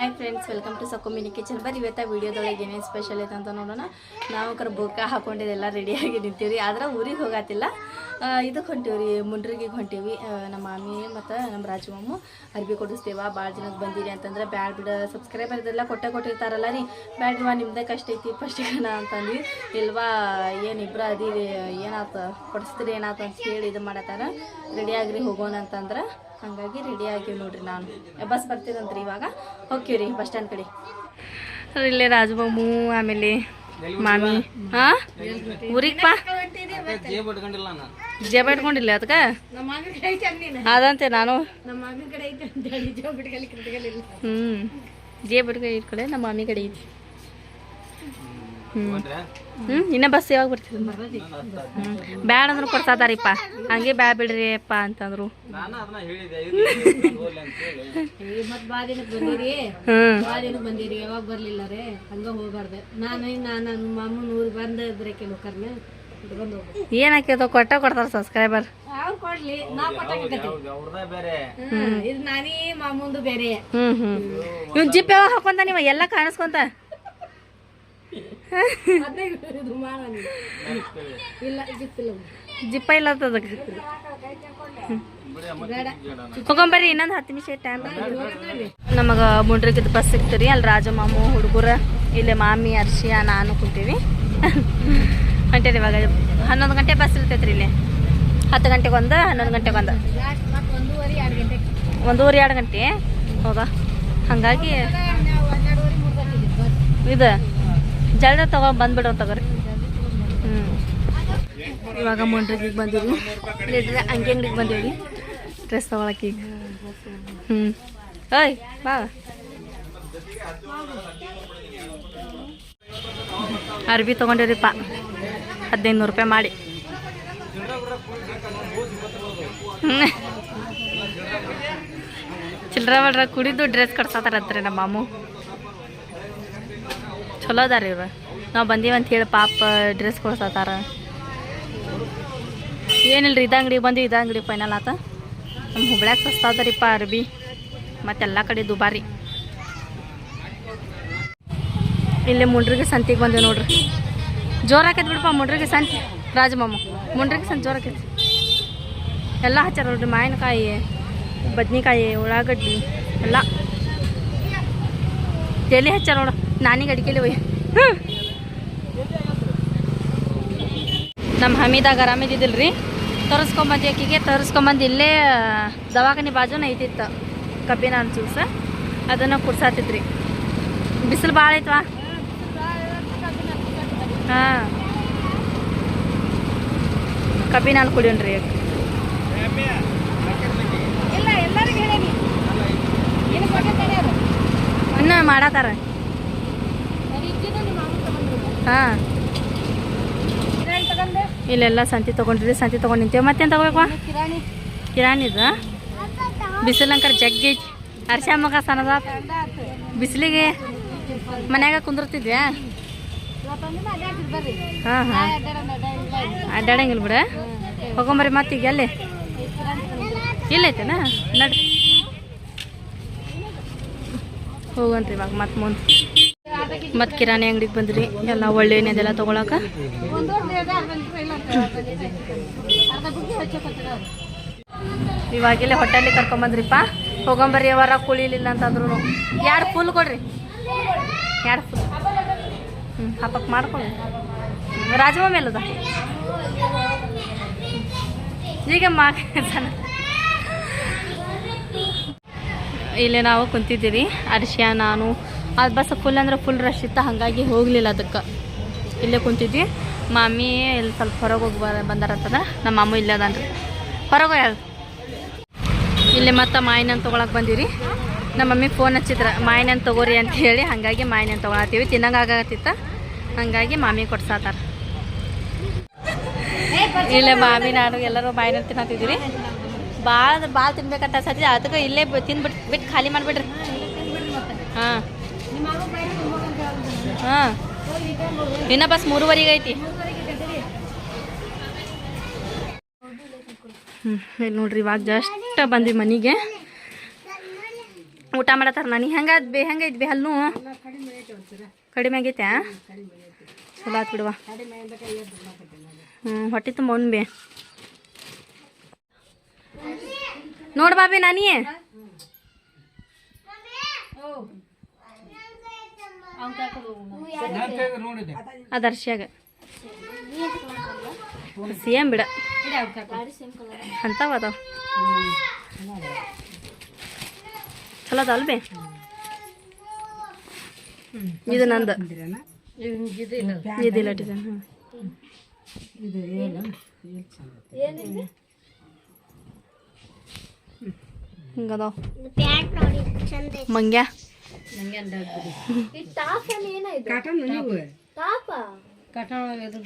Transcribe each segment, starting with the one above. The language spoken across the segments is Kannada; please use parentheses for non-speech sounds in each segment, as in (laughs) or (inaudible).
ಹಾಯ್ ಫ್ರೆಂಡ್ಸ್ ವೆಲ್ಕಮ್ ಟು ಸೊಕೊಮಿನಿ ಕಿಚನ್ ಬರ್ರಿ ಇವತ್ತ ವೀಡಿಯೋದೊಳಗೆ ಏನೇನು ಸ್ಪೆಷಲ್ ಐತೆ ಅಂತ ನೋಡೋಣ. ನಾವು ಕರ್ ಬುಕ್ಕ ಹಾಕೊಂಡಿದ್ದೆಲ್ಲ ರೆಡಿಯಾಗಿ ನಿಂತೀವಿ ಆದ್ರೆ ಊರಿಗೆ ಹೋಗತ್ತಿಲ್ಲ ಇದಕ್ಕೆ ಹೊಂಟೀವಿ ಮುಂಡ್ರಿಗೆ ಹೊಂಟೀವಿ. ನಮ್ಮ ಮಾಮಿ ಮತ್ತು ನಮ್ಮ ರಾಜಮಮ್ಮ ಅರ್ಬಿ ಕೊಡಿಸ್ತೇವ. ಭಾಳ ಜನಕ್ಕೆ ಬಂದಿರಿ ಅಂತಂದ್ರೆ ಬ್ಯಾಡ್ ಬಿಡ ಸಬ್ಸ್ಕ್ರೈಬರ್ ಇದೆಲ್ಲ ಕೊಟ್ಟೆ ಕೊಟ್ಟಿರ್ತಾರಲ್ಲ ರೀ. ಬ್ಯಾಡ್ವಾ ನಿಮ್ದೇ ಕಷ್ಟ ಐತಿ ಫಸ್ಟ್ ಅಂತಂದ್ವಿ. ಇಲ್ವಾ, ಏನು ಇಬ್ರು ಅದೀರಿ, ಏನಾತ, ಕೊಡಿಸ್ತೀರಿ ಏನಾತ ಅಂತ ಹೇಳಿ ಇದು ಮಾಡತ್ತಾರ ರೆಡಿಯಾಗ್ರಿ ಹೋಗೋಣ ಅಂತಂದ್ರೆ. ಹಂಗಾಗಿ ರೆಡಿ ಆಗಿವಿ ನೋಡ್ರಿ ನಾನು. ಬಸ್ ಬರ್ತಿದಂತ್ರಿ ಇವಾಗ. ಹೋಗ್ತೀವ್ರಿ ರೀ ಬಸ್ ಸ್ಟ್ಯಾಂಡ್ ಕಡೆ. ಇಲ್ಲೇ ರಾಜಬಾಬು ಆಮೇಲೆ ಮಾಮಿ. ಹಾ? ಊರಿಗೆ ಬಾ ಜೇಬ್ ಇಟ್ಕೊಂಡಿಲ್ಲ ಅದಕ್ಕೆ? ಅದಂತೆ ನಾನು. ಹ್ಮ್. ಜೇಬ್ ಇಟ್ಕ ಇಟ್ಕೊಳ್ಳೆ ನಮ್ಮ ಮಾಮಿ ಕಡೆ ಐತಿ. ಹ್ಞೂ ಇನ್ನೂ ಬಸ್ ಯಾವಾಗ ಬರ್ತಿದ್ ಹ್ಮ್ ಬ್ಯಾಡ ಅಂದ್ರು ಕೊಡ್ತಾದಾರಿಪ್ಪ ಹಂಗೆ ಬ್ಯಾ ಬಿಡ್ರಿ ಅಪ್ಪ ಅಂತಂದ್ರು. ನಾನು ಅದನ್ನ ಹೇಳಿದೆ ಇರ್ಲಿ, ಅಂತ ಹೇಳಿ. ಮತ್ ಬಾ ದಿನಕ್ಕೆ ಬಂದಿರಿ? ಹ್ಞೂ ಬಾ ದಿನಕ್ಕೆ ಬಂದಿರಿ ಯಾವಾಗ ಬರ್ಲಿಲ್ಲ ರೀ? ಹಂಗ ಹೋಗ್ಬಾರ್ದೆ. ನಾನು ನಾನು ನನ್ನ ಮಾಮೂನ್ ಊರಿಗೆ ಬಂದ ಇದ್ರೆ ಕೆಲವು ಹೋಗ್ಬೇಕು. ಏನು ಹಾಕಿದ ಕೊಟ್ಟ ಕೊಡ್ತಾರ ಸಬ್ಸ್ಕ್ರೈಬರ್ ಅವ್ರು ಕೊಡ್ಲಿ ನಾ ಬೇರೆ. ಇದು ನಾನೇ ಮಾಮೂಂದು ಬೇರೆ. ಹ್ಞೂ ಹ್ಞೂ ಇವ್ ಜಿಪ್ ಯಾವಾಗ ಹಾಕೊಂತ ನೀವು? ಎಲ್ಲ ಕಾಣಿಸ್ಕೊಂತ ಅದೇ ಇದು ಮಾಡೋಣ ಇಲ್ಲ ಜಿಪ್ಪಿಲ್ಲ ಜಿಪ್ಪ ಇಲ್ಲ ಅದಕ್ಕೆ ಇನ್ನೊಂದು ಹತ್ತು ನಿಮಿಷ ಟೈಮ್ ನಮಗೆ ಮುಂಡ್ರಿಗಿದ್ದು ಬಸ್ ಸಿಗ್ತೀರಿ, ಅಲ್ಲಿ ರಾಜ ಮಾಮು ಹುಡುಗರ, ಇಲ್ಲಿ ಮಾಮಿ, ಅರ್ಶಿಯ, ನಾನು ಕುಂತೀವಿ. ಹೊಂಟೇರಿ ಇವಾಗ. ಹನ್ನೊಂದು ಗಂಟೆ ಬಸ್ ಇರ್ತೈತ್ರಿ ಇಲ್ಲಿ. ಹತ್ತು ಗಂಟೆಗೆ ಒಂದು, ಹನ್ನೊಂದು ಗಂಟೆಗೆ ಒಂದು. ಲಾಸ್ಟ್ ಮತ್ತೆ ಒಂದೂವರೆ, ಎರಡು ಗಂಟೆ. ಹೌದಾ ಹಾಗಾಗಿ ಇದು. ಜಲ್ದ ತಗೊಂಡ್ ಬಂದ್ಬಿಡೋ ತಗೋರಿ. ಹ್ಞೂ ಇವಾಗ ಮುಂಡ್ರಿಗೆ ಬಂದೀವಿ. ಇಲ್ಲಿದ್ರೆ ಅಂಗಿ ಅಂಗಡಿಗೆ ಬಂದೀವಿ ಡ್ರೆಸ್ ತಗೊಳಕ್ಕೆ ಈಗ. ಹ್ಞೂ ಓಯ್, ಬಾ. ಅರ್ಬಿ ತೊಗೊಂಡಿರಿಪ್ಪ ಹದಿನೈದು ನೂರು ರೂಪಾಯಿ ಮಾಡಿ. ಹ್ಮ್. ಚಿಲ್ಡ್ರ ಬಡ್ರ ಕುಡಿದು ಡ್ರೆಸ್ ಕೊಡ್ಸತ್ತಾರತ್ರಿ ನಮ್ಮ ಮಾಮು. ಚಲೋ ಅದಾರ ಇವ್ರ. ನಾವು ಅಂತ ಹೇಳಿ ಪಾಪ ಡ್ರೆಸ್ ಕೊಡ್ಸತ್ತಾರ ರೀ ಇದ ಅಂಗಡಿಗೆ ಬಂದು ಇದ ಅಂಗಡಿ ಫೈನಲ್ ಆತ. ನಮ್ಮ ಹುಬ್ಳ್ಯಾಗ ಸಸ್ತಾ ಅದರಿಪ್ಪ ಅರ್ಬಿ. ಮತ್ತೆಲ್ಲ ಕಡೆ ದುಬಾರಿ. ಇಲ್ಲಿ ಮುಂಡ್ರಿಗೆ ಸಂತಿಗೆ ಬಂದೆವು ನೋಡ್ರಿ. ಜೋರ ಹಾಕೈತೆ ಬಿಡಪ್ಪ ಮುಂಡ್ರಿಗೆ ಸಂತಿ. ರಾಜಮಾಮ, ಮುಂಡ್ರಿಗೆ ಸಂತಿ ಜೋರು ಹಾಕೈತಿ ಎಲ್ಲ ಹಚ್ಚಾರ ನೋಡ್ರಿ, ಮಾವಿನಕಾಯಿ, ಬದ್ನಿಕಾಯಿ, ಉಳ್ಳಾಗಡ್ಡಿ, ಎಲ್ಲ. ತಲೆ ಹಚ್ಚಾರ ನೋಡು? ನಾನಿಗೆ ಅಡಿಕೆಲಿ ಹೋಯ್ ನಮ್ಮ ಹಮೀದಾಗ ಆರಾಮಿದ್ದಿದ್ದಿಲ್ರಿ ತರಿಸ್ಕೊಂಬಂದು ಅಕ್ಕಿಗೆ ತರಿಸ್ಕೊಂಬಂದು ಇಲ್ಲೇ ದವಾಖಾನೆ ಬಾಜುನ ಐತಿತ್ತು. ಕಬ್ಬಿನ ಅನ್ಸೂಸ ಅದನ್ನು ಕುಡ್ಸಾತಿದ್ರಿ. ಬಿಸಿಲು ಭಾಳ ಐತ್ವಾ? ಹಾಂ ಕಬ್ಬಿನ ಹಾಲು ಕುಡಿಯೋಣ್ರಿ ಇಲ್ಲ ಎಲ್ಲರಿಗೂ ಹೇಳೀನಿ. ಏನು ಕೊಟ್ಟಿರ್ತಾರೆ ಅದು ಇನ್ನೂ ಮಾಡತ್ತಾರ ಅದು ಇದ್ದಿದ್ದು ನಿಮ್ಮ ಮಾಮೂಲು ತಗೊಂಡ್ರು ಹಾಂ. ಇಲ್ಲೆಲ್ಲ ಸಂತಿ ತಗೊಂಡಿದ್ದೆ ಸಂತಿ ತೊಗೊಂಡು ನಿಂತೇವೆ ಮತ್ತೇನು ತಗೋಬೇಕು ಕಿರಾಣಿ ಕಿರಾಣಿದ? ಬಿಸಿಲಂಕರ್ ಜಗ್ಗಿ ಅರ್ಶ ಮಗ ಸನದ ಬಿಸಿಲಿಗೆ ಮನ್ಯಾಗ ಕುಂದ್ರತಿದ್ಯಾ? ಹಾಂ ಹಾಂ. ಅಡ್ಡಾಡಂಗಿಲ್ಲ ಬಿಡ. ಹೋಗೊಂಬರಿ ಮತ್ತೀಗ ಎಲ್ಲಿ? ಇಲ್ಲೈತೇನ? ನಡ್ರಿ. ಹೋಗನ್ರಿ ಇವಾಗ ಮತ್ತೆ ಮುಂದೆ. ಮತ್ತೆ ಕಿರಾಣಿ ಅಂಗಡಿಗೆ ಬಂದ್ರಿ. ಎಲ್ಲ ಒಳ್ಳೆ ಏನಿದೆಲ್ಲ ತೊಗೊಳಕ. ಇವಾಗೆಲ್ಲ ಹೊಟ್ಟೆಲಿ ಕರ್ಕೊಂಬಂದ್ರಿಪ್ಪ ಹೋಗೊಂಬರ್ರಿ ಅವರ ಕುಳಿಲಿಲ್ಲ ಅಂತಂದ್ರು ಎರಡು ಫುಲ್ ಕೊಡ್ರಿ? ಎರಡು ಫುಲ್ ಹ್ಞೂ ಹಪ್ಪಕ್ಕೆ ಮಾಡ್ಕೊಳ್ಳಿ ಮೇಲದ ಈಗ ಮಾ ಇಲ್ಲೇ ನಾವು ಕುಂತಿದ್ದೀವಿ. ಅರ್ಶಿಯ ನಾನು ಅದು ಬಸ್ ಫುಲ್ ಅಂದ್ರೆ ಫುಲ್ ರಶ್ ಇತ್ತು, ಹಾಗಾಗಿ ಹೋಗಲಿಲ್ಲ ಅದಕ್ಕೆ. ಇಲ್ಲೇ ಕುಂತಿದ್ವಿ. ಮಾಮಿ ಇಲ್ಲಿ ಸ್ವಲ್ಪ ಹೊರಗೆ ಹೋಗಿ ಬ ಬಂದಾರಂತಂದ್ರೆ ನಮ್ಮ ಮಾಮು ಇಲ್ಲೇ ಅದಾನ್ರಿ. ಹೊರಗೆ ಯಾರು? ಇಲ್ಲಿ ಮತ್ತೆ ಮಾಯಿನ ತೊಗೊಳಕ್ಕೆ ಬಂದಿರಿ. ನಮ್ಮ ಮಮ್ಮಿ ಫೋನ್ ಹಚ್ಚಿದ್ರ ಮಾಯಿನ ತಗೋರಿ ಅಂತ ಹೇಳಿ, ಹಾಗಾಗಿ ಮಾಯಿನ ತೊಗೊಳತ್ತೀವಿ. ತಿನ್ನಂಗೆ ಆಗತ್ತಿತ್ತ ಹಾಗಾಗಿ ಮಾಮಿ ಕೊಡ್ಸಾತಾರ. ಇಲ್ಲೇ ಮಾಮಿ, ನಾನು ಎಲ್ಲರೂ ಮಾಯಿನ ತಿನ್ನತ್ತಿದ್ದೀರಿ. ಭಾಳ ಭಾಳ ತಿನ್ಬೇಕಂತ ಸತಿ ಅದಕ್ಕೆ ಇಲ್ಲೇ ತಿನ್ಬಿಟ್ಟು ಬಿಟ್ಟು ಖಾಲಿ ಮಾಡಿಬಿಡ್ರಿ. ಹಾಂ. ಹಾಂ. ಇನ್ನ ಬಸ್ ಮೂರುವರೆಗೆ ಐತಿ. ಹ್ಞೂ ಇಲ್ಲಿ ನೋಡ್ರಿ ಇವಾಗ ಜಸ್ಟ್ ಬಂದ್ವಿ ಮನೆಗೆ. ಊಟ ಮಾಡತ್ತಾರ ನಾನು. ಹೆಂಗಾದ್ ಬೇ ಹೆಂಗೈತ್ ಬೇ ಹಲ್ಲು? ಕಡಿಮೆ ಆಗೈತೆ ಚಲೋ ಆತ್ ಬಿಡುವ. ಹ್ಞೂ ಹೊಟ್ಟೆ ತುಂಬ ಬೇ. ನೋಡ್ಬಾ ಬೇ ನಾನಿ. ಅದರ್ಶ್ಯಾಗ ಸೇಮ್ ಬಿಡ. ಅಂತಾವ ಅದಾವ. ಚಲೋ ಇದು ನಂದು. ಇದಿಲ್ಲ ಡಿಸೈನ್ ಹಿಂಗದಾವ. ಮಂಗ್ಯ?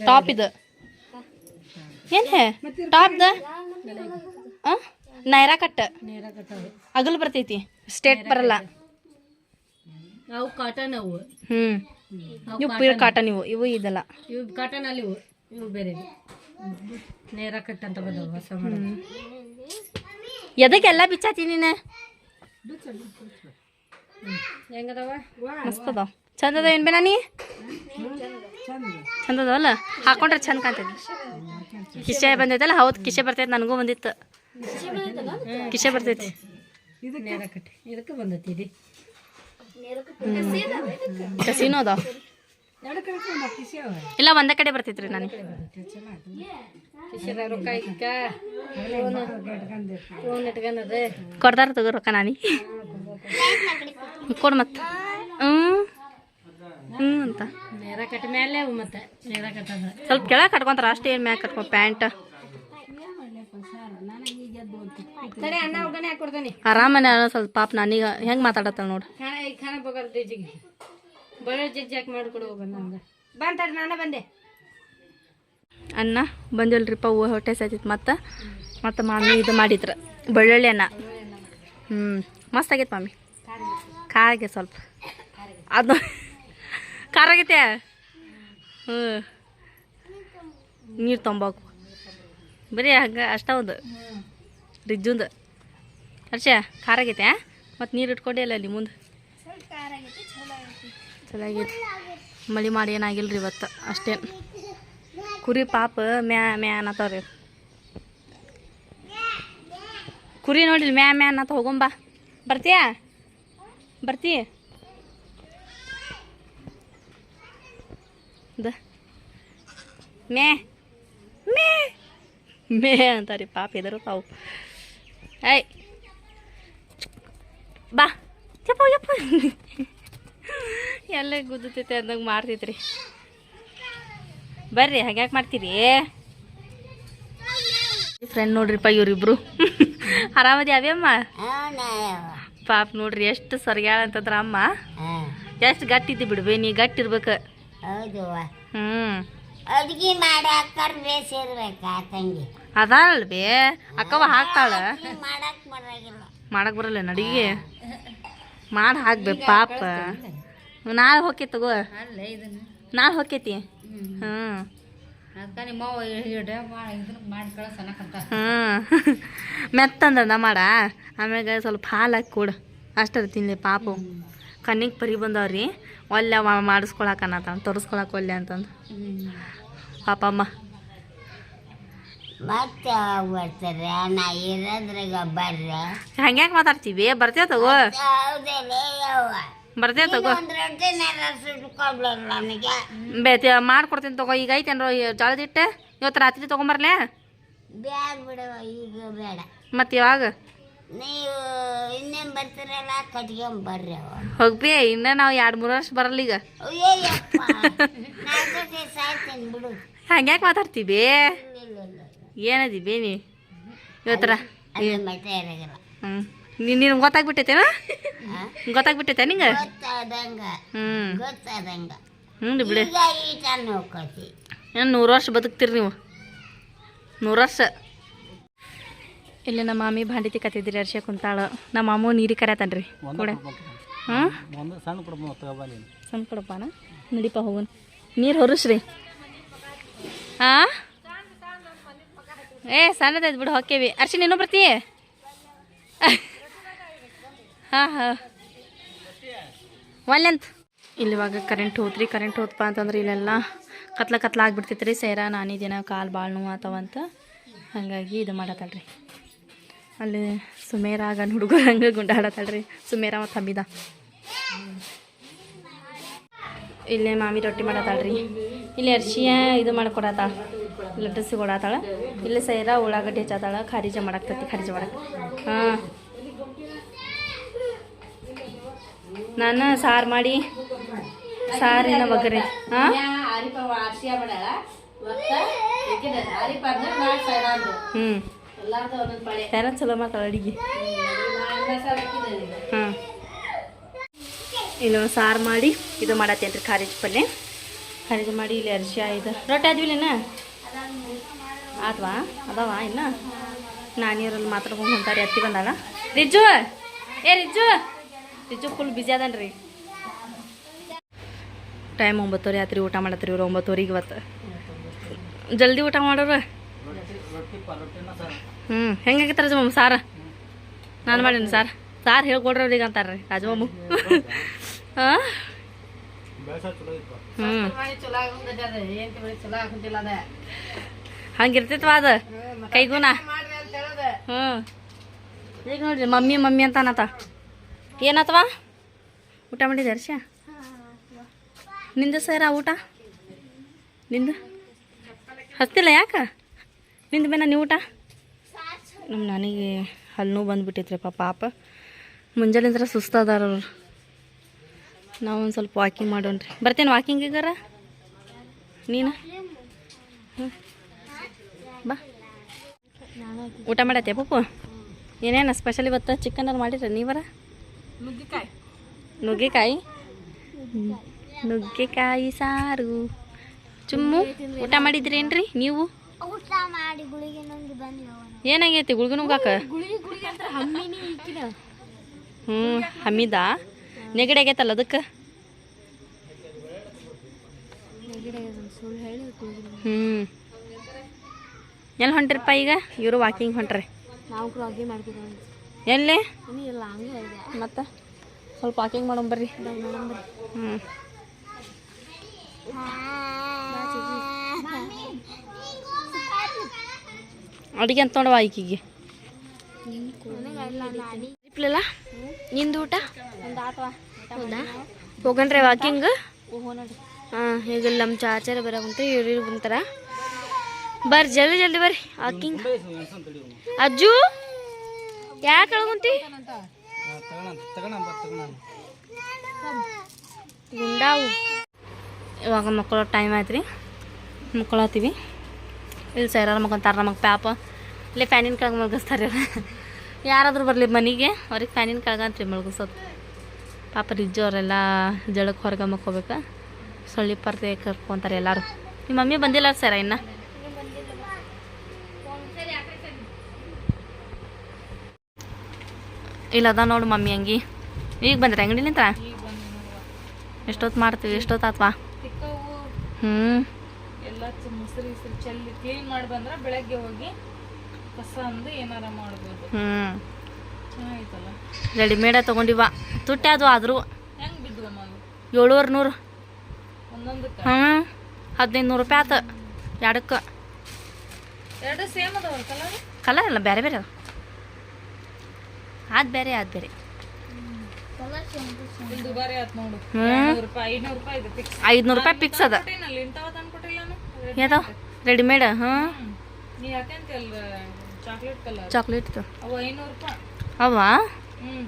ಟಾಪ್ ಇದು? ಏನ್ ಹೇ ಟಾಪ್ದ ನೈರಾ ಕಟ್ ಅಗಲ್ ಬರ್ತೈತಿ. ಸ್ಟೇಟ್ ಬರಲ್ಲ. ಅವು ಕಾಟನ್ ಅವು. ಹ್ಮ್. ಇವು ಪ್ಯೂರ್ ಕಾಟನ್ ಇವು. ಇವು ಇದಲ್ಲ. ಇವು ಕಾಟನ್ ಅಲ್ಲಿ ಇವು. ಇವು ಬೇರೆ ನೇರ ಕಟ್ ಅಂತ ಬಂದವು ಹೊಸ ಮಾಡಲ್ ಎದಕ್ಕೆಲ್ಲ ಬಿಚ್ಚಾತಿ ನೀನು? ಹೆಂಗದವ? ಮಸ್ತ್ ಅದಾವ. ಚಂದ ಅದಾವ ಏನ್ ಬೇ ನಾನಿ ಚಂದ ಅದಾವಲ್ಲ ಹಾಕೊಂಡ್ರೆ ಚಂದ ಕಾಣ್ತೈತಿ. ಕಿಶೆ ಬಂದೈತಲ್ಲ ಹೌದು ಕಿಶೆ ಬರ್ತೈತಿ ನನಗೂ ಬಂದಿತ್ತು. ಕಿಶೆ ಬರ್ತೈತಿ. ಇದಕ್ಕೆ ಬಂದೈತಿ ಇದು ಕಸಿನೂ ಅದಾವ. ಇಲ್ಲ ಒಂದೇ ಕಡೆ ಬರ್ತೈತ್ರಿ ನನಗೆ. ಕೊಡ್ದಾರ ತಗೋ ರೊಕ್ಕ ನಾನಿ. ಕೊಡು ಮತ್ತೆ. ಹ್ಞೂ ಹ್ಞೂ ಅಂತ. ನೇರ ಕಟ್ ಮೇಲೆ ಅವು ಮತ್ತೆ. ನೇರ ಕಟ್ ಅದ. ಸ್ವಲ್ಪ ಕೆಳಗೆ ಕಟ್ಕೊಂತಾರ ಅಷ್ಟೇ ಏನು ಮ್ಯಾಗ ಕಟ್ಕೊ ಪ್ಯಾಂಟ್. ಆರಾಮನೆ ಸ್ವಲ್ಪ ಪಾಪ ನಾನೀಗ ಹೆಂಗೆ ಮಾತಾಡತ್ತ ನೋಡು. ಖಾನ ಜಜ್ಜಿಗೆ. ಜಜ್ಜಿ ಮಾಡಿಕೊಡು ಬಂತಾರೆ ನಾನೇ ಬಂದೆ. ಅನ್ನ ಬಂದಿಲ್ರಿಪ್ಪ ಹೂವು ಹೊಟ್ಟೆ ಸೈತಿತ್ತು ಮತ್ತು. ಮತ್ತು ಮಾಮಿ ಇದು ಮಾಡಿದ್ರ. ಬೆಳ್ಳುಳ್ಳಿ ಅನ್ನ. ಹ್ಞೂ ಮಸ್ತ್ ಆಗೈತೆ ಮಾಮಿ. ಖಾರ ಆಗೈತೆ. ಸ್ವಲ್ಪ. ಅದು ಖಾರ ಆಗೈತೆ? ಹ್ಞೂ ನೀರು ತೊಂಬಾಕು. ಬರೀ ಹಂಗೆ ಅಷ್ಟ ಒಂದು ರಿಜ್ಜುಂದು ಹರ್ಷ ಖಾರ ಆಗೈತೆ ಮತ್ತು ನೀರು ಇಟ್ಕೊಂಡೆ ಇಲ್ಲ ಅಲ್ಲಿ ಮುಂದೆ ಚೆನ್ನಾಗೈತೆ ಮಳೆ ಮಾಡಿ ಏನಾಗಿಲ್ಲ ರೀ ಇವತ್ತು? ಅಷ್ಟೇನು ಕುರಿ ಪಾಪ ಮ್ಯಾ ಮ್ಯಾ ಅನ್ನತ್ತವ್ರಿ ಕುರಿ ನೋಡಿರಿ ಮ್ಯಾ ಮ್ಯಾ ಅನ್ನತ್ತ ಹೋಗೊಂಬಾ. ಬರ್ತೀಯಾ? ಬರ್ತೀಯ? ಮೇ. ಮೇ. ಮೇ ಅಂತಾರೆ ಪಾಪ ಇದ್ರು ತಾವು ಐ ಬಾ. ಚಪ್ಪ ಯಪ್ಪ. ಎಲ್ಲ ಗುದ್ದತೈತೆ ಅಂದಂಗೆ ಮಾಡ್ತೈತ್ರಿ ಬರ್ರಿ, ಹಾಗ್ಯಾಕೆ ಮಾಡ್ತೀರಿ? ಫ್ರೆಂಡ್ ನೋಡ್ರಿಪ್ಪ ಇವ್ರಿಬ್ರು. ಆರಾಮದಿ ಅಮ್ಮ? ಪಾಪ ನೋಡ್ರಿ ಎಷ್ಟು ಸರಿಯಾಳ ಅಂತಂದ್ರ ಅಮ್ಮ ಎಷ್ಟು ಗಟ್ಟಿದ್ದಿ ಬಿಡ್ಬೇ ನೀ ಗಟ್ಟಿರ್ಬೇಕು. ಹೌದು ಹ್ಮ್. ಮಾಡಿ ಮಾಡಾಕ ಬೇಸಿರ್ಬೇಕಾ ತಂಗಿ. ಅದಲ್ಬೇ ಅಕ್ಕವ ಹಾಕ್ತಾಳ? ಮಾಡಕ್ ಬರಲ್ಲ ನಡಿಗೆ. ಮಾಡಿ ಹಾಕ್ಬೇ ಪಾಪ. ನಾಳೆ ಹೋಕೆ ತಗೋ. ನಾಳೆ ಹೋಕೈತಿ. ಹ್ಮ್. ಹ್ಮ್ ಮೆತ್ತಂದ ಮಾಡ ಆಮ್ಯಾಗ ಸ್ವಲ್ಪ ಹಾಲು ಹಾಕಿ ಕೊಡು. ಅಷ್ಟರ ತಿನ್ಲಿ ಪಾಪು. ಕಣ್ಣಿಗೆ ಪರಿ ಬಂದವ್ರಿ. ಒಲ್ಲೆ ಅವ ಮಾಡಿಸ್ಕೊಳಕ ಅನ್ನತ ತೋರಿಸ್ಕೊಳಕ್ ಒಲ್ಲೆ ಅಂತಂದು. ಪಾಪಮ್ಮ ಮತ್ತೆ ಬರ್ತಾರೆ ನಾ ಇರೋದ್ರಾಗ ಬರ್ರೆ. ಹಂಗ್ಯಾಕೆ ಮಾತಾಡ್ತೀವಿ? ಬರ್ತೇವೆ ತಗೋ? ಹೌದಲ್ಲ ಯವ್ವ ಬರ್ತೇವ ತಗೋ. ಒಂದ್ ರೊಟ್ಟಿನಾರ ಸುಟ್ಕೊಡ್ಲಲ್ಲ ನಮಗೆ ಬೇತಿ ಮಾಡ್ಕೊಡ್ತೀನಿ ತಗೋ. ಈಗ ಐತೇನ್ರ ಜಳದಿಟ್ಟೆ ಇವತ್ತು ರಾತ್ರಿ ತೊಗೊಂಬರ್ಲೆ? ಬ್ಯಾಗ್ ಬಿಡವ ಈಗ ಬೇಡ ಮತ್ತೆ ಯಾವಾಗ ನೀವು ಇನ್ನೇನ್ ಬರ್ತೀರಲ್ಲ ಕಟ್ಕೊಂಡ್ ಬರ್ರಿ ಅವ ಹೋಗ್ಬಿ ಇನ್ನ ನಾವು ಎರಡು ಮೂರು ವರ್ಷ ಬರಲ್ಲ ಈಗ. ಅಯ್ಯಯ್ಯಪ್ಪ. (laughs) ನಾಲ್ಕು ಸಾಯ್ತೀನಿ ಬಿಡು. ಹಂಗ್ಯಾಕೆ ಮಾತಾಡ್ತೀವಿ ಇಲ್ಲ ಇಲ್ಲ ಇಲ್ಲ. ಏನದಿ ಬೇನಿ ಇವತ್ತರ? ಅದು ಮತ್ತೆ ಇರಾಗಿಲ್ಲ. ಹ್ಞೂ ನಿನ್ ಗೊತ್ತಾಗ್ಬಿಟ್ಟೈತೇನ? ಗೊತ್ತಾಗ್ಬಿಟ್ಟೈತೆ ನಿಂಗೆ? ಗೊತ್ತಾದಂಗ. ಹ್ಞೂ ರೀ ಬಿಡಿ. ಏನು ನೂರು ವರ್ಷ ಬದುಕ್ತೀರಿ ನೀವು. ನೂರು ವರ್ಷ. ಇಲ್ಲಿ ನಮ್ಮ ಮಾಮಿ ಭಾಂಡಿ ಕತ್ತಿದ್ರಿ ಅರ್ಷ ಕುಂತಾಳ. ನಮ್ಮ ಮಾಮು ನೀರಿ ಕರ್ಯಾತನ್ರಿ ಕೂಡ. ಒಂದು ಸಣ್ಣ ಕೊಡಪ್ಪನ? ನಡಿಪ ಹೋಗೋಣ ನೀರು ಹೊರಸ್ರಿ. ಹಾಂ ಏ ಸಣ್ಣದೈತೆ ಬಿಡು ಹೊಕ್ಕೇವಿ. ಅರ್ಶಿ ನೀನು ಬರ್ತೀಯ ಹಾಂ ಹಾಂ. ಒಲ್ಲೆಂತ ಇಲ್ಲಿ ಇವಾಗ ಕರೆಂಟ್ ಹೋತ್ರಿ ಕರೆಂಟ್ ಹೋತ್ಪ ಅಂತಂದ್ರೆ ಇಲ್ಲೆಲ್ಲ ಕತ್ಲ ಕತ್ಲ ಆಗ್ಬಿಡ್ತೈತೆ ರೀ ಸೇರ ನಾನಿದೇನ ಕಾಲು ಭಾಳ ನೋವು ಆತವಂತ ಹಾಗಾಗಿ ಇದು ಮಾಡತ್ತಳ್ರಿ. ಅಲ್ಲಿ ಸುಮೇರ ಆಗ ಹುಡುಗರು ಹಂಗೆ ಗುಂಡಾಡತ್ತಳ್ರಿ. ಸುಮೇರ ಮತ್ತು ಹಬ್ಬಿದ ಇಲ್ಲೇ ಮಾಮಿ ರೊಟ್ಟಿ ಮಾಡತ್ತಾಳ್ರಿ. ಇಲ್ಲಿ ಅರ್ಶಿಯ ಇದು ಮಾಡ್ಕೊಡತ್ತಾಳ ಲಟ್ಟಸಿ ಕೊಡತ್ತಾಳ ಇಲ್ಲಿ ಸೈರ ಉಳ್ಳಾಗಡ್ಡಿ ಹೆಚ್ಚಾತಾಳ. ಖಾರಿಜ ಮಾಡಾಕ್ತತಿ ಖಾರಿಜ ಮಾಡಕ್. ಹಾಂ. ನಾನು ಸಾರು ಮಾಡಿ. ಸಾರಿನ ಒಗ್ಗರಣೆ. ಹಾಂ ಹ್ಞೂ ಯಾರ ಚಲೋ ಮಾಡ್ತಾಳ ಅಡಿಗೆ? ಹ್ಞೂ ಇನ್ನು ಸಾರು ಮಾಡಿ ಇದು ಮಾಡತ್ತೇನ್ರಿ ಖಾರಿಜ್ ಪಲ್ಯ ಖಾರಿಜ್ ಮಾಡಿ ಇಲ್ಲಿ ಅರ್ಶಿ ಇದು ರೊಟ್ಟಿ ಆದ್ವಿಲೇನ ಆತ್ವಾ ಅದಾವ ಇನ್ನ? ನಾನಿಯರಲ್ಲಿ ಮಾತಾಡ್ಕೊಂಡು ಹೊಂಟಾರಿ. ಅತ್ತಿ ಬಂದಾಳ. ರಿಜ್ಜು! ಏ ರಿಜ್ಜು! ರಿಜ್ಜು ಫುಲ್ ಬಿಜಿ ಅದನ್ರಿ ಟೈಮ್ ಒಂಬತ್ತುವರೆ ಆತ್ರಿ, ಊಟ ಮಾಡತ್ರಿ ಇವ್ರು ಒಂಬತ್ತುವರೆಗೆ ಇವತ್ತು. ಜಲ್ದಿ ಊಟ ಮಾಡೋರು? ಹ್ಞೂ ಹೆಂಗೆ ಹೆಂಗಾಗಿತ್ತು ರಾಜಮಮ್ಮ ಸಾರ? ನಾನು ಮಾಡೀನಿ ಸಾರ್. ಸಾರ್ ಹೇಳ್ಕೊಡ್ರಿ ಅವ್ರಿಗೆ ಅಂತಾರೆ ರೀ ರಾಜಮಮ್ಮ ಹಾಂ ಹಂಗಿರ್ತಿತ್ವ ಅದು? ಹೇಳದ ಹ್ಞೂ ಈಗ ನೋಡ್ರಿ ಮಮ್ಮಿ ಮಮ್ಮಿ ಅಂತ ಅನ್ನತ್ತ ಏನತ್ತವ ಊಟ ಮಾಡಿದೆ ಹರ್ಷ? ನಿಂದು ಸರ ಊಟ? ನಿಂದು? ಹತ್ತಿಲ್ಲ ಯಾಕೆ? ನಿಂದು ಬೇನ ನೀವು ಊಟ? ನಮ್ಮ ನನಗೆ ಹಲ್ಲು ನೋವು ಬಂದುಬಿಟ್ಟೈತ್ರಿಪ್ಪ ಪಾಪ ಮುಂಜಾನೆಂದ್ರೆ ಸುಸ್ತಾದಾರ ಅವ್ರು. ನಾವು ಒಂದು ಸ್ವಲ್ಪ ವಾಕಿಂಗ್ ಮಾಡೋಣ್ರಿ. ಬರ್ತೇನೆ ವಾಕಿಂಗಿಗಾರ ನೀನು? ಬಾ. ಊಟ ಮಾಡತ್ತೆ ಪಪ್ಪು? ಏನೇನು ಸ್ಪೆಷಲ್ ಇವತ್ತು? ಚಿಕನ್ ಮಾಡಿರ ನೀವರ? ನುಗ್ಗಿಕಾಯಿ. ನುಗ್ಗೆಕಾಯಿ? ಹ್ಮ್. ನುಗ್ಗೆಕಾಯಿ ಸಾರು. ಚುಮ್ಮು ಊಟ ಮಾಡಿದ್ರೇನ್ರಿ ನೀವು? ಊಟ ಮಾಡಿ ಗುಳಿಗೆ ನುಂಗಿ ಬಂದ್ವಿ ಏನಾಗೈತಿ ಗುಳ್ಗು ನುಗ್ಗಾಕ ಗುಳಿಗೆ ಗುಳಿಗೆ ಅಂತ ಹಮ್ಮಿನಿ ಈಕಿನ. ಹ್ಞೂ ಹಮ್ಮಿದ? ನೆಗಡಿ ಆಗೈತಲ್ಲ ಅದಕ್ಕೆ? ಹ್ಮ್. ಹ್ಞೂ ಎಲ್ಲಿ ಹೊಂಟ್ರಿಪ್ಪ ಈಗ? ಇವರು ವಾಕಿಂಗ್ ಹೊಂಟ್ರಿ. ನಾವು ಮಾಡ್ತಿದ್ದೀವಿ ಎಲ್ಲಿ? ಮತ್ತೆ? ಸ್ವಲ್ಪ ವಾಕಿಂಗ್ ಮಾಡೋಣ ಬರ್ರಿ. ಹ್ಞೂ ಅಡಿಗೆ ಅಂತ ನೋಡುವ ಈಕಿಗೆ. ಇಪ್ಲಲ್ಲ? ನಿಂದು ಊಟ? ಹೌದಾ? ಹೋಗಣ್ರಿ ವಾಕಿಂಗ್ ಹಾಂ ಈಗ ನಮ್ಮ ಚಾಚಾರ ಬರೋಕಂತ ಇವ್ರು ಇವ್ರು ಬಂತಾರ. ಬರ್ರಿ ಜಲ್ದಿ ಜಲ್ದಿ ಬರ್ರಿ. ವಾಕಿಂಗ್ ಅಜ್ಜು? ಯಾಕೆ ಗುಂಡಾವು. ಇವಾಗ ಮಕ್ಕಳು ಟೈಮ್ ಆಯ್ತು ರೀ. ಮಕ್ಕಳತ್ತೀವಿ ಇಲ್ಲಿ ಸೈರಾರ ಮಕ್ಕಂತಾರ ನಮಗೆ ಪ್ಯಾಪ ಇಲ್ಲೇ ಫ್ಯಾನಿನ ಕೆಳಗೆ ಮಲಗಿಸ್ತಾರೆ ಯಾರಾದರೂ ಬರಲಿ ಮನೆಗೆ, ಅವ್ರಿಗೆ ಫ್ಯಾನಿನ ಕೆಳಗೆ ಅಂತ್ರಿ ಮಲಗಿಸೋದು. ಪಾಪ ರಿಜ್ಜು ಅವರೆಲ್ಲ ಜಳಕ್ಕೆ ಹೊರಗೆ ಮಕ್ಕೋಬೇಕು. ಸೊಳ್ಳಿ ಪರ್ದೆ ಕರ್ಕೊತಾರೆ ಎಲ್ಲರೂ. ನಿಮ್ಮ ಮಮ್ಮಿ ಬಂದಿಲ್ಲ ಸರ ಇನ್ನು? ಇಲ್ಲ ಅದ ನೋಡು ಮಮ್ಮಿ ಅಂಗಿ. ಈಗ ಬಂದ್ರೆ ಅಂಗಡಿಲಿಂತ ಎಷ್ಟೊತ್ತು ಮಾಡ್ತೀವಿ ಎಷ್ಟೊತ್ತು ಆತ್ವಾ? ಹ್ಞೂ ಎಲ್ಲ ಮುಸ್ರಿ ಇಸ್ರಿ ಚೆಲ್ಲಿ ಕ್ಲೀನ್ ಮಾಡಿ ಬಂದ್ರೆ ಬೆಳಗ್ಗೆ ಹೋಗಿ ಕಸ ಅಂದು ಏನಾರ ಮಾಡ್ಬೋದು. ಹ್ಞೂ ಚೆನ್ನಾಗಿತ್ತಲ್ಲ? ರೆಡಿಮೇಡ ತೊಗೊಂಡಿವ ತುಟ್ಟಿ ಅದು ಆದರೂ. ಹೆಂಗೆ ಬಿದ್ವು ನಾವು ಏಳುವರೆ ನೂರು ಒಂದೊಂದಕ್ಕೆ? ಹ್ಞೂ ಹದಿನೈದು ನೂರು ರೂಪಾಯಿ ಆತು. ಎರಡಕ್ಕೆ. ಎರಡು ಸೇಮ್ ಅದಾವಲ್ಲ ಕಲರ್ ಕಲರ್ ಅಲ್ಲ ಬೇರೆ ಬೇರೆ ಅದು ಬೇರೆ ಅದು ಬೇರೆ. ಐದ್ನೂರು ರೂಪಾಯಿ ಫಿಕ್ಸ್ ಐದುನೂರು ರೂಪಾಯಿ ಫಿಕ್ಸ್ ಅದ. ಯಾವ್ದಾವ ರೆಡಿಮೇಡ್ ಹ್ಞೂ ಚಾಕ್ಲೇಟ್ ಅವು ಹ್ಮ್?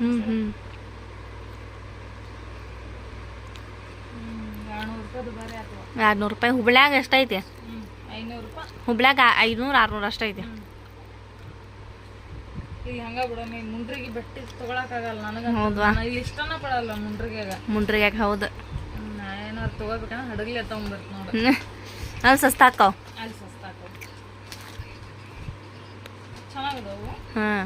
ಹ್ಞೂ ಹ್ಞೂ ಹ್ಮ್ ಎರಡ್ನೂರು ರೂಪಾಯಿ ಹುಬ್ಳ್ಯಾಗ ಎಷ್ಟೈತಿ ಹ್ಮ್ ಐನೂರು ರೂಪಾಯಿ. ಅಷ್ಟೇ ಐದುನೂರು ಆರುನೂರು ಅಷ್ಟೈತಿ ಈಗ ಹಂಗ ಬಿಡ ನೀ ಮುಂಡ್ರಿಗೆ ಬಟ್ಟೆ ತಗೊಳಕಾಗಲ್ಲ ನನಗೆ? ಇಲ್ಲಿ ಇಷ್ಟನ ಪಡಲ್ಲ ಮುಂಡ್ರಿಗ್ಯಾಗ ಮುಂಡ್ರಿಗ್ಯಾಗ ಹೌದು. ನಾ ಏನಾರು ತಗೋಬೇಕಂದ್ರೆ ಹಡಗ್ಲಿ ತಗೊಂಡ್ಬಿಟ್ಟು ನೋಡಿ. ಅಲ್ಲಿ ಸಸ್ತಾಕಾವ್ ಅಲ್ಲಿ ಸಸ್ತಾಕ ಚೆನ್ನಾಗಿದಾವು? ಹಾಂ